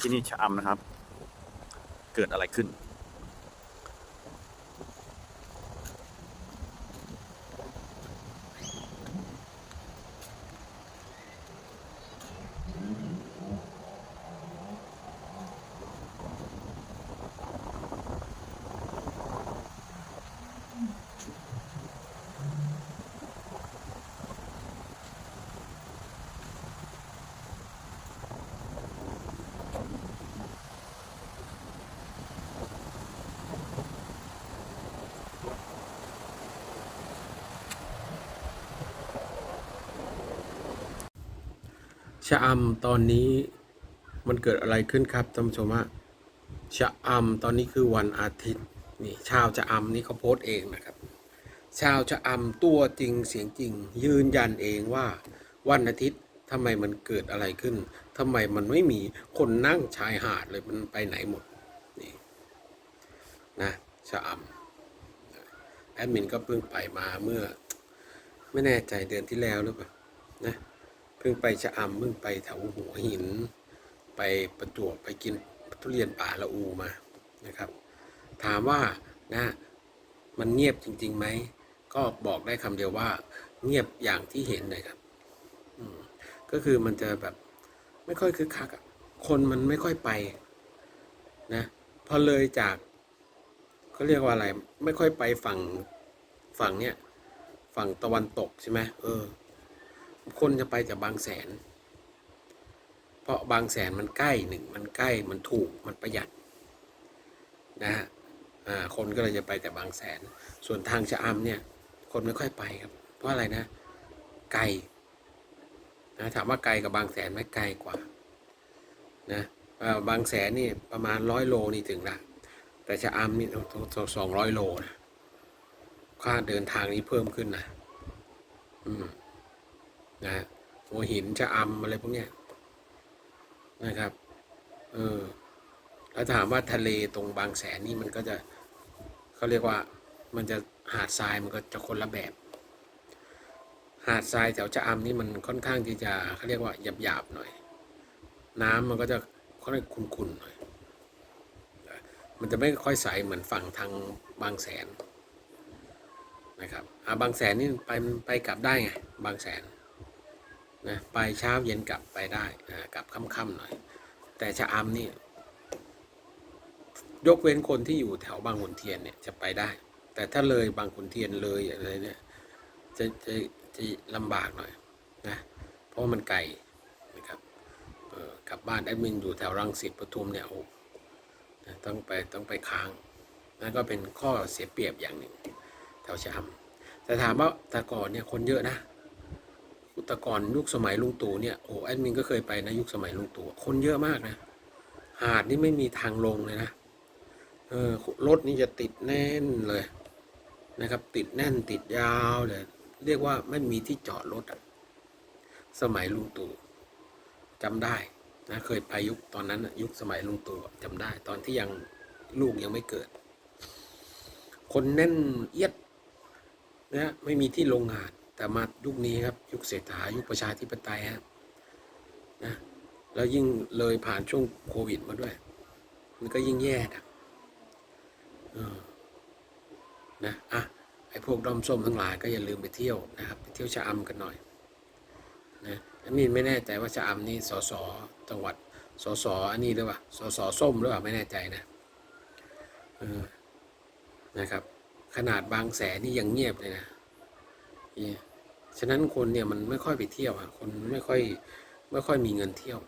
ที่นี่ชะอำนะครับ เกิดอะไรขึ้น ชะอำตอนนี้มันเกิดอะไรขึ้นครับท่านผู้ชมฮะชะอำตอนนี้คือวันอาทิตย์นี่ชาวชะอำนี่เขาโพสต์เองนะครับ ชาวชะอำตัวจริงเสียงจริง ยืนยันเองว่า วันอาทิตย์ทำไมมันเกิดอะไรขึ้นทำไมมันไม่มีคนนั่งชายหาดเลยมันไปไหนหมดนี่นะชะอำแอดมินก็เพิ่งไปมาเมื่อ ไม่แน่ใจเดือนที่แล้วหรือเปล่านะ เพิ่งไปชะอำเพิ่งไปแถวหัวหิน ไปประจวบไปกินทุเรียนป่าละอูมานะครับ ถามว่านะมันเงียบจริงๆไหมก็บอกได้คำเดียวว่า เงียบอย่างที่เห็นเลยครับก็คือมันจะแบบ ไม่ค่อยคึกคักคนมันไม่ค่อยไปนะพอเลยจากเขาเรียกว่าอะไร ไม่ค่อยไปฝั่งฝั่งเนี้ยฝั่งตะวันตกใช่ไหมเออ คนจะไปจากบางแสน เพราะบางแสนมันใกล้หนึ่งมันใกล้มันถูกมันประหยัดนะฮะคนก็เลยจะไปแต่บางแสน ส่วนทางชะอำเนี่ย คนไม่ค่อยไปครับ เพราะอะไรนะ ไกลนะถามว่าไกลกับบางแสนไหมไกลกว่านะบางแสนนี่ประมาณร้อยโลนี่ถึงละแต่ชะอำนี่สองร้อยโลนะค่าเดินทางนี้เพิ่มขึ้นนะ อืม นะหัวหินชะอำอะไรพวกเนี้ยนะครับเออแล้วถามว่าทะเลตรงบางแสนนี่มันก็จะเขาเรียกว่ามันจะหาดทรายมันก็จะคนละแบบ หาดทรายแถวชะอำนี่มันค่อนข้างที่จะเขาเรียกว่าหยาบๆหน่อย น้ำมันก็จะค่อนข้างขุ่นๆหน่อยมันจะไม่ค่อยใสเหมือนฝั่งทางบางแสนนะครับอ่าบางแสนนี่ไปไปกลับได้ไงบางแสน นะไปเช้าเย็นกลับไปได้นะกลับค่ำๆหน่อย แต่ชะอำนี่ยกเว้นคนที่อยู่แถวบางขุนเทียนเนี่ยจะไปได้ แต่ถ้าเลยบางขุนเทียนเลยอะไรเนี่ยจะจะจะลำบากหน่อยนะเพราะมันไกลนะครับกลับบ้านแอดมินอยู่แถวรังสิตปทุมเนี่ยโอ้นะต้องไปต้องไปค้างนั่นก็เป็นข้อเสียเปรียบอย่างหนึ่งแถวชะอำแต่ถามว่าแต่ก่อนเนี่ยคนเยอะนะ แต่ก่อนยุคสมัยลุงตู่เนี่ยโอ้แอดมินก็เคยไปนะยุคสมัยลุงตู่คนเยอะมากนะ หาดนี่ไม่มีทางลงเลยนะเออรถนี่จะติดแน่นเลยนะครับ ติดแน่นติดยาวเลยเรียกว่าไม่มีที่จอดรถอะสมัยลุงตู่จำได้นะเคยไปยุคตอนนั้นยุคสมัยลุงตู่จำได้ ตอนที่ยังลูกยังไม่เกิด คนแน่นเอียดนะไม่มีที่ลงหาด แต่มายุคนี้ครับยุคเศรษฐายุคประชาธิปไตยฮะนะแล้วยิ่งเลยผ่านช่วงโควิดมาด้วย มันก็ยิ่งแย่นะนะอะไอ้พวกด้อมส้มทั้งหลายก็อย่าลืมไปเที่ยวนะครับ ไปเที่ยวชะอำกันหน่อยนะอันนี้ไม่แน่ใจว่าชะอำนี่สสจังหวัดสสอันนี้หรือเปล่าสสส้มหรือเปล่าไม่แน่ใจนะออนะครับ ขนาดบางแสนนี่ยังเงียบเลยนะเนี่ ฉะนั้นคนเนี่ยมันไม่ค่อยไปเที่ยวอะคนไม่ค่อยไม่ค่อยมีเงินเที่ยว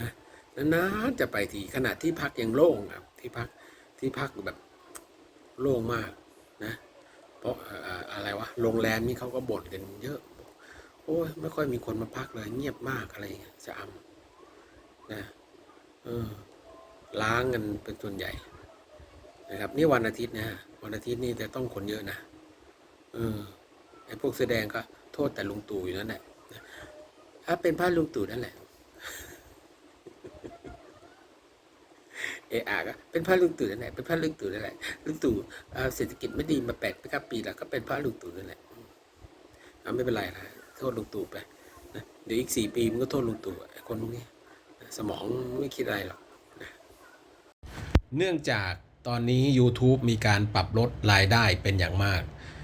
นะนานๆจะไปทีขนาดที่พักยังโล่งครับ ที่พักที่พักแบบโล่งมากนะ เพราะอะไรวะโรงแรมนี่เขาก็บ่นกันเยอะ โอ้ยไม่ค่อยมีคนมาพักเลย เงียบมากอะไรอย่างเงี้ยจะอำนะเออล้างกันเป็นส่วนใหญ่ นะครับ นี่วันอาทิตย์นะวันอาทิตย์นี่จะต้องคนเยอะนะเออ ไอ้พวกแสดงก็โทษแต่ลุงตู่อยู่นั่นแหละถ้าเป็นพระลุงตู่นั่นแหละเออาก็เป็นพระลุงตู่นั่นแหละเป็นพระลุงตู่นั่นแหละลุงตู่เศรษฐกิจไม่ดีมาแปดปีเก้าปีแล้วก็เป็นพระลุงตู่นั่นแหละเอาไม่เป็นไรนะโทษลุงตู่ไปนะเดี๋ยวอีกสี่ปีมันก็โทษลุงตู่ไอ้คนพวกนี้สมองไม่คิดอะไรหรอกนะเนื่องจากตอนนี้ YouTube มีการปรับลดรายได้เป็นอย่างมาก